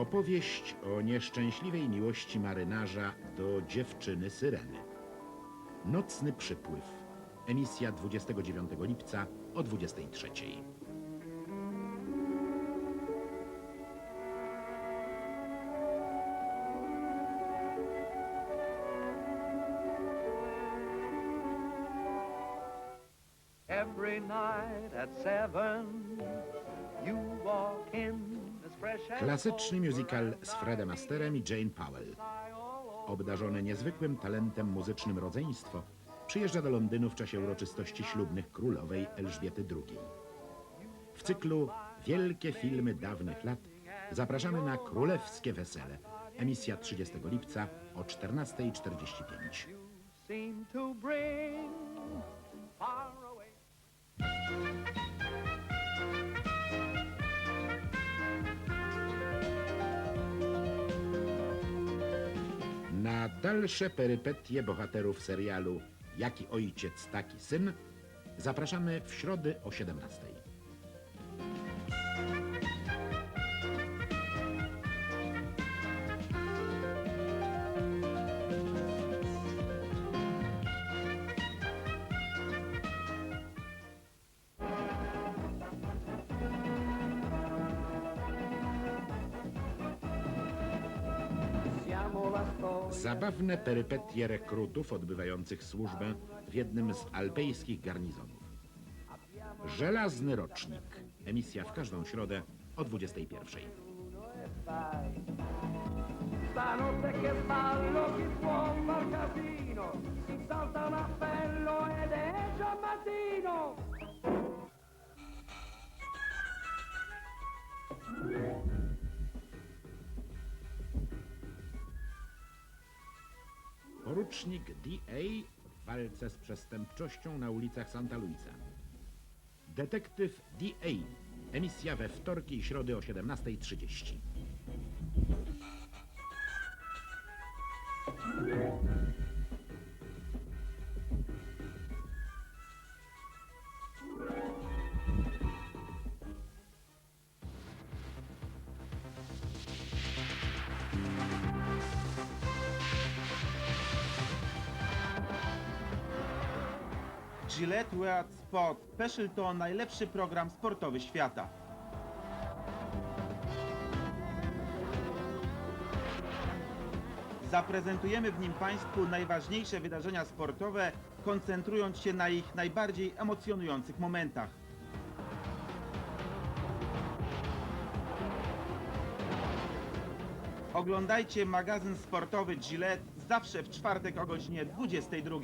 Opowieść o nieszczęśliwej miłości marynarza do dziewczyny Syreny. Nocny przypływ. Emisja 29 lipca o 23. Every night at seven, you walk in Klasyczny musical z Fredem Asterem i Jane Powell. Obdarzone niezwykłym talentem muzycznym rodzeństwo przyjeżdża do Londynu w czasie uroczystości ślubnych królowej Elżbiety II. W cyklu Wielkie filmy dawnych lat zapraszamy na Królewskie Wesele. Emisja 30 lipca o 14.45. seem to bring far away. Dalsze perypetie bohaterów serialu Jaki ojciec, taki syn zapraszamy w środę o 17. Zabawne perypetie rekrutów odbywających służbę w jednym z alpejskich garnizonów. Żelazny rocznik. Emisja w każdą środę o 21. sai. Stanotte che ballo chi può far casino, Porucznik D.A. w walce z przestępczością na ulicach Santa Luisa. Detektyw D.A. Emisja we wtorki i środy o 17.30. Gillette Wear Sport Special to najlepszy program sportowy świata. Zaprezentujemy w nim Państwu najważniejsze wydarzenia sportowe, koncentrując się na ich najbardziej emocjonujących momentach. Oglądajcie magazyn sportowy Gillette zawsze w czwartek o godzinie 22.